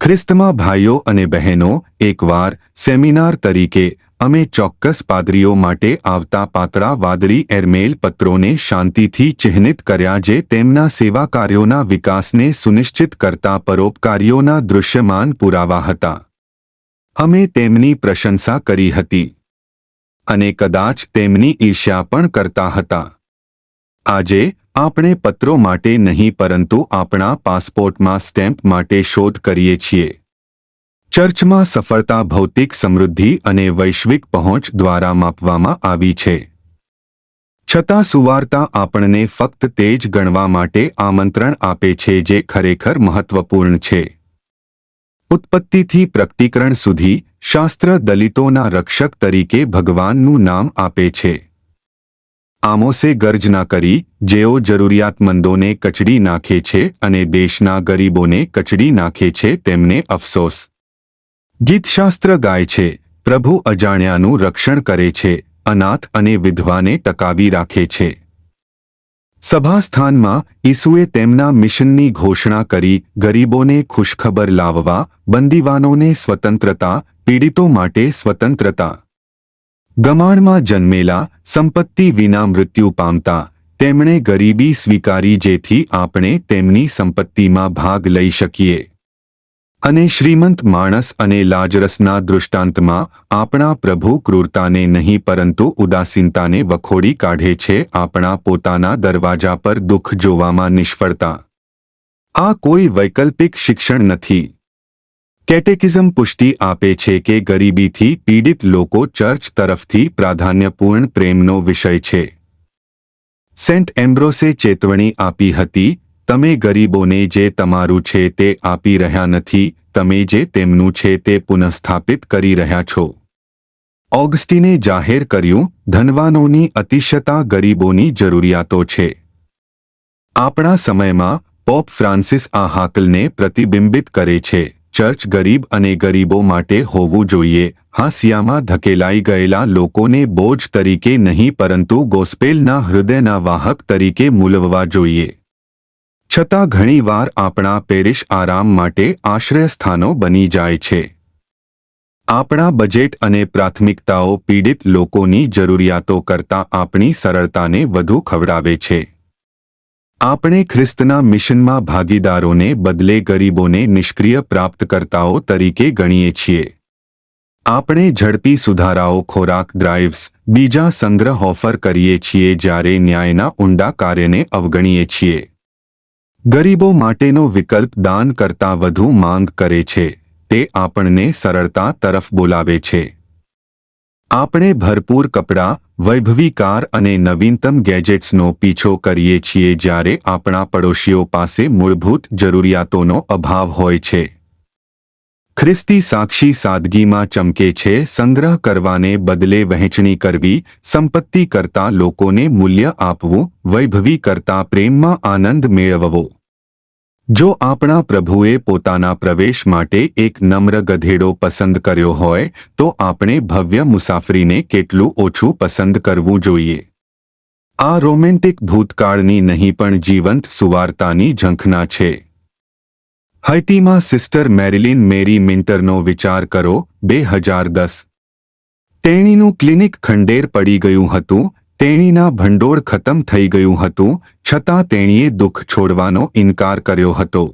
ખ્રિસ્તમાં ભાઈઓ અને બહેનો એકવાર સેમિનાર તરીકે અમે ચોક્કસ પાદરીઓ માટે આવતા પાતળા વાદળી એરમેલ પત્રોને શાંતિથી ચિહ્નિત કર્યા જે તેમના સેવા કાર્યોના વિકાસને સુનિશ્ચિત કરતા પરોપકારીઓના દૃશ્યમાન પુરાવા હતા. અમે તેમની પ્રશંસા કરી હતી. અને કદાચ તેમની ઈર્ષ્યા પણ કરતા હતા. આજે આપણે પત્રો માટે નહીં, પરંતુ આપણા પાસપોર્ટમાં સ્ટેમ્પ માટે શોધ કરીએ છીએ. ચર્ચમાં સફળતા, ભૌતિક સમૃદ્ધિ અને વૈશ્વિક પહોંચ દ્વારા માપવામાં આવી છે. છતાં સુવાર્તા આપણને ફક્ત તે જ ગણવા માટે આમંત્રણ આપે છે જે ખરેખર મહત્વપૂર્ણ છે. ઉત્પત્તિથી પ્રકટીકરણ સુધી શાસ્ત્ર દલિતોના રક્ષક તરીકે ભગવાનનું નામ આપે છે. આમોસે ગર્જના કરી, જેઓ જરૂરિયાતમંદોને કચડી નાખે છે અને દેશના ગરીબોને કચડી નાખે છે તેમને અફસોસ. ગીતશાસ્ત્ર ગાય છે, પ્રભુ અજાણ્યાનું રક્ષણ કરે છે, અનાથ અને વિધવાને ટકાવી રાખે છે. સભાસ્થાનમાં ઈસુએ તેમના મિશનની ઘોષણા કરી, ગરીબોને ખુશખબર લાવવા, બંદીવાનોને સ્વતંત્રતા, પીડિતો માટે સ્વતંત્રતા. ગમાણમાં જન્મેલા સંપત્તિ વિના મૃત્યુ પામતા તેમણે ગરીબી સ્વીકારી જેથી આપણે તેમની સંપત્તિમાં ભાગ લઈ શકીએ. અને શ્રીમંત માણસ અને લાજરસના દૃષ્ટાંતમાં આપણા પ્રભુ ક્રૂરતાને નહીં પરંતુ ઉદાસીનતાને વખોડી કાઢે છે આપણા પોતાના દરવાજા પર દુઃખ જોવામાં નિષ્ફળતા. આ કોઈ વૈકલ્પિક શિક્ષણ નથી. કેટેકિઝમ પુષ્ટિ આપે છે કે ગરીબીથી પીડિત લોકો ચર્ચ તરફથી પ્રાધાન્યપૂર્ણ પ્રેમનો વિષય છે. સેન્ટ એમ્બ્રોસે ચેતવણી આપી હતી, તમે ગરીબોને જે તમારું છે તે આપી રહ્યા નથી, તમે જે તેમનું છે તે પુનઃસ્થાપિત કરી રહ્યા છો. ઓગસ્ટીને જાહેર કર્યું, ધનવાનોની અતિશયતા ગરીબોની જરૂરિયાતો છે. આપણા સમયમાં, પોપ ફ્રાન્સિસ આ હાકલને પ્રતિબિંબિત કરે છે. ચર્ચ ગરીબ અને ગરીબો માટે હોવું જોઈએ. હાંસિયામાં ધકેલાઈ ગયેલા લોકોને બોજ તરીકે નહીં, પરંતુ ગોસ્પેલના હૃદયના વાહક તરીકે મૂલવવા જોઈએ. છતાં ઘણીવાર આપણા પેરિશ આરામ માટે આશ્રયસ્થાનો બની જાય છે. આપણા બજેટ અને પ્રાથમિકતાઓ પીડિત લોકોની જરૂરિયાતો કરતાં આપણી સરળતાને વધુ ખવડાવે છે. આપણે ખ્રિસ્તના મિશનમાં ભાગીદારોને બદલે ગરીબોને નિષ્ક્રિય પ્રાપ્તકર્તાઓ તરીકે ગણીએ છીએ. આપણે ઝડપી સુધારાઓ, ખોરાક ડ્રાઇવ્સ બીજા સંગ્રહ ઓફર કરીએ છીએ જ્યારે ન્યાયના ઊંડા કાર્યને અવગણીએ છીએ. ગરીબો માટેનો વિકલ્પ દાન કરતાં વધુ માંગ કરે છે. તે આપણને સરળતા તરફ બોલાવે છે. આપણે ભરપૂર કપડાં વૈભવી કાર અને નવીનતમ ગેજેટ્સનો પીછો કરીએ છીએ જ્યારે આપણા પડોશીઓ પાસે મૂળભૂત જરૂરિયાતોનો અભાવ હોય છે. ખ્રિસ્તી સાક્ષી સાદગીમાં ચમકે છે, સંગ્રહ કરવાને બદલે વહેંચણી કરવી, સંપત્તિ કરતા લોકોને મૂલ્ય આપવું, વૈભવી કરતા પ્રેમમાં આનંદ મેળવવો. જો આપણા પ્રભુએ પોતાના પ્રવેશ માટે એક નમ્ર ગધેડો પસંદ કર્યો હોય, તો આપણે ભવ્ય મુસાફરીને કેટલું ઓછું પસંદ કરવું જોઈએ. આ રોમેન્ટિક ભૂતકાળની નહીં પણ જીવંત સુવાર્તાની ઝંખના છે. હૈતીમાં સિસ્ટર મેરિલિન મેરી મિન્ટરનો વિચાર કરો, બે હજાર દસ. તેણીનું ક્લિનિક ખંડેર પડી ગયું હતું તેણીના ભંડોળ ખતમ થઈ ગયું હતું, છતાં તેણીએ દુઃખ છોડવાનો ઇનકાર કર્યો હતો.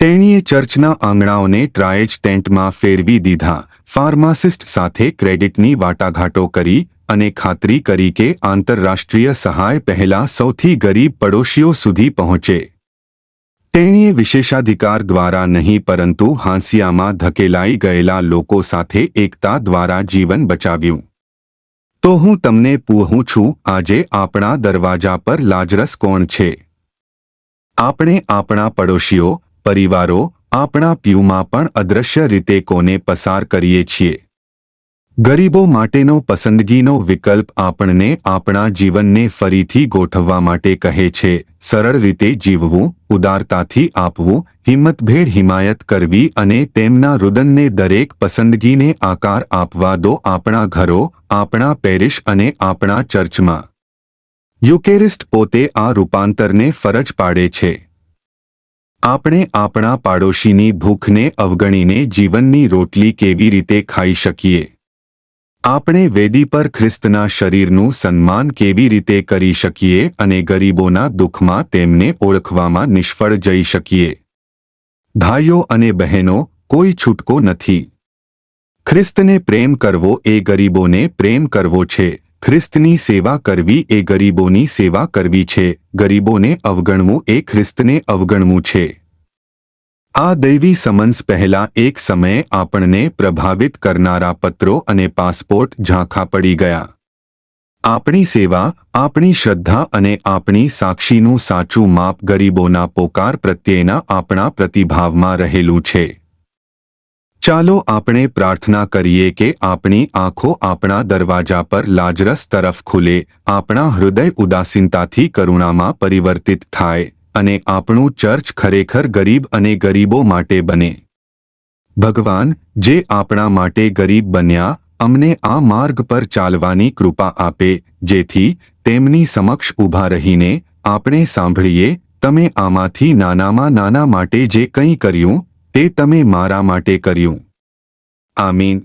તેણીએ ચર્ચના આંગણાઓને ટ્રાયેજ ટેન્ટમાં ફેરવી દીધા, ફાર્માસિસ્ટ સાથે ક્રેડિટની વાટાઘાટો કરી અને ખાતરી કરી કે આંતરરાષ્ટ્રીય સહાય પહેલા સૌથી ગરીબ પડોશીઓ સુધી પહોંચે. તેણીએ વિશેષાધિકાર દ્વારા નહીં, પરંતુ હાંસિયામાં ધકેલાઈ ગયેલા લોકો સાથે એકતા દ્વારા જીવન બચાવ્યું. તો હું તમને પૂહું છું, આજે આપણા દરવાજા પર લાજરસ કોણ છે? આપણે આપણા પડોશીઓ, પરિવારો, આપણા પ્યુમાં પણ અદ્રશ્ય રીતે કોને પસાર કરીએ છીએ? ગરીબો માટેનો પસંદગીનો વિકલ્પ આપણને આપણા જીવનને ફરીથી ગોઠવવા માટે કહે છે, સરળ રીતે જીવવું ઉદારતાથી આપવું, હિંમતભેર હિમાયત કરવી અને તેમના રુદનને દરેક પસંદગીને આકાર આપવા દો આપણા ઘરો, આપણા પેરિશ અને આપણા ચર્ચમાં. યુકેરિસ્ટ પોતે આ રૂપાંતરને ફરજ પાડે છે. આપણે આપણા પાડોશીની ભૂખને અવગણીને જીવનની રોટલી કેવી રીતે ખાઈ શકીએ? આપણે વેદી પર ખ્રિસ્તના શરીરનું સન્માન કેવી રીતે કરી શકીએ અને ગરીબોના દુઃખમાં તેમને ઓળખવામાં નિષ્ફળ જઈ શકીએ? ભાઈઓ અને બહેનો, કોઈ છૂટકો નથી. ખ્રિસ્તને પ્રેમ કરવો એ ગરીબોને પ્રેમ કરવો છે. ખ્રિસ્તની સેવા કરવી એ ગરીબોની સેવા કરવી છે. ગરીબોને અવગણવું એ ખ્રિસ્તને અવગણવું છે. આ દૈવી સમન્સ પહેલા એક સમયે આપણને પ્રભાવિત કરનારા પત્રો અને પાસપોર્ટ ઝાંખા પડી ગયા. આપણી સેવા, આપણી શ્રદ્ધા અને આપણી સાક્ષીનું સાચું માપ ગરીબોના પોકાર પ્રત્યેના આપણા પ્રતિભાવમાં રહેલું છે. ચાલો આપણે પ્રાર્થના કરીએ કે આપણી આંખો આપણા દરવાજા પર લાજરસ તરફ ખુલે, આપણા હૃદય ઉદાસીનતાથી કરુણામાં પરિવર્તિત થાય. અને આપણું ચર્ચ ખરેખર ગરીબ અને ગરીબો માટે બને. ભગવાન, જે આપણા માટે ગરીબ બન્યા, અમને આ માર્ગ પર ચાલવાની કૃપા આપે, જેથી તેમની સમક્ષ ઊભા રહીને આપણે સાંભળીએ, તમે આમાંથી નાનામાં નાના માટે જે કંઈ કર્યું, તે તમે મારા માટે કર્યું. આમીન.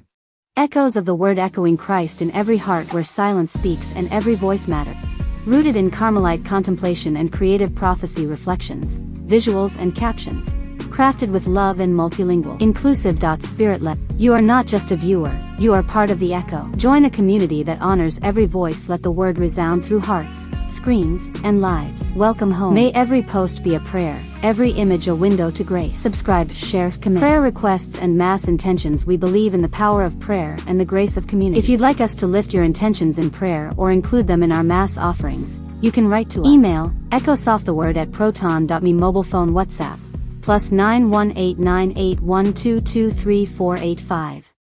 Echoes of the word echoing Christ in every heart where silence speaks and every voice matter. Rooted in Carmelite contemplation and creative prophecy reflections, visuals and captions. Crafted with love and multilingual. Inclusive. Spirit led. You are not just a viewer, you are part of the echo. Join a community that honors every voice. Let the word resound through hearts, screens, and lives. Welcome home. May every post be a prayer, every image a window to grace. Subscribe, share, commit. Prayer requests and mass intentions. We believe in the power of prayer and the grace of community. If you'd like us to lift your intentions in prayer or include them in our mass offerings, you can write to us. Email echosofttheword at proton.me mobile phone WhatsApp plus 9189812238485.